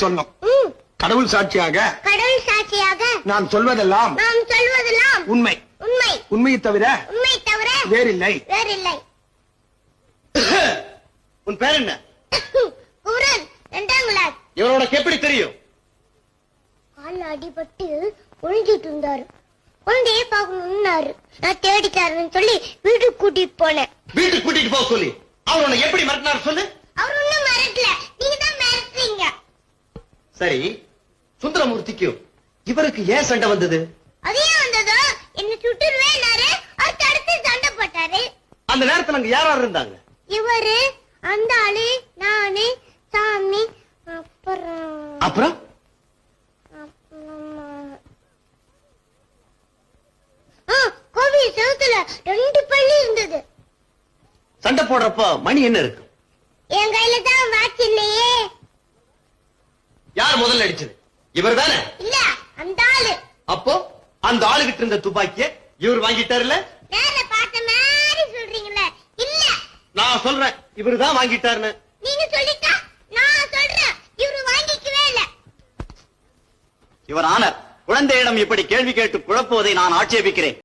சொன்னோம். ம், கடவுள் சாட்சியாக கடவுள் சாட்சியாக நான் சொல்வதெல்லாம் நாம் சொல்வதெல்லாம் உண்மை. உண்மை. உண்மையை தவிர உண்மை தவிர வேறில்லை. வேறில்லை. உன் பேர் என்ன? கிளாஸ். இவரோட எப்படி தெரியும்? கால்ல அடிபட்டு ஒழிஞ்சிட்டு இருந்தாரு. குழந்தைய பார்க்கணும்னாரு நான் தேடி தரேன்னு சொல்லி வீட்டுக்கு கூட்டிட்டு போனேன். வீட்டுக்கு கூட்டிட்டு போக சொல்லி. அவர் உன்னை எப்படி மிரட்டினார் சொல்லு அவர் ஒண்ணும் மிரட்டல நீங்க தான் மிரட்டுறீங்க சரி சுந்தரமூர்த்திக்கும் இவருக்கு ஏன் சண்டை வந்தது? அதையும் வந்ததோ? என்ன சுட்டுருவேனாரு அவர் தடுத்து சண்டை போட்டாரு. அந்த நேரத்துல அங்க யார் யார் இருந்தாங்க? இவரு அந்த ஆளு நானு சாமி அப்புறம் அப்புறம்? கோவில் செவுத்துல ரெண்டு பள்ளி இருந்தது. சண்டை போடுறப்ப மணி என்ன இருக்கு? என் கையில தான் வாட்ச் இல்லையே. யார் முதல்ல அடிச்சது. இவர் தானே இல்ல அந்த ஆளு. அப்போ அந்த ஆளுகிட்ட இருந்த துப்பாக்கிய இவர் பார்த்த மாதிரி இல்ல. நான் சொல்றேன் இவர் தான் வாங்கிட்டாருன்னு. நீங்க சொல்லிட்டா நான் சொல்றேன். இவரு வாங்கிக்கவே இல்ல. இவர் ஆனர். குழந்தையிடம் இப்படி கேள்வி கேட்டு குழப்புவதை நான் ஆட்சேபிக்கிறேன்.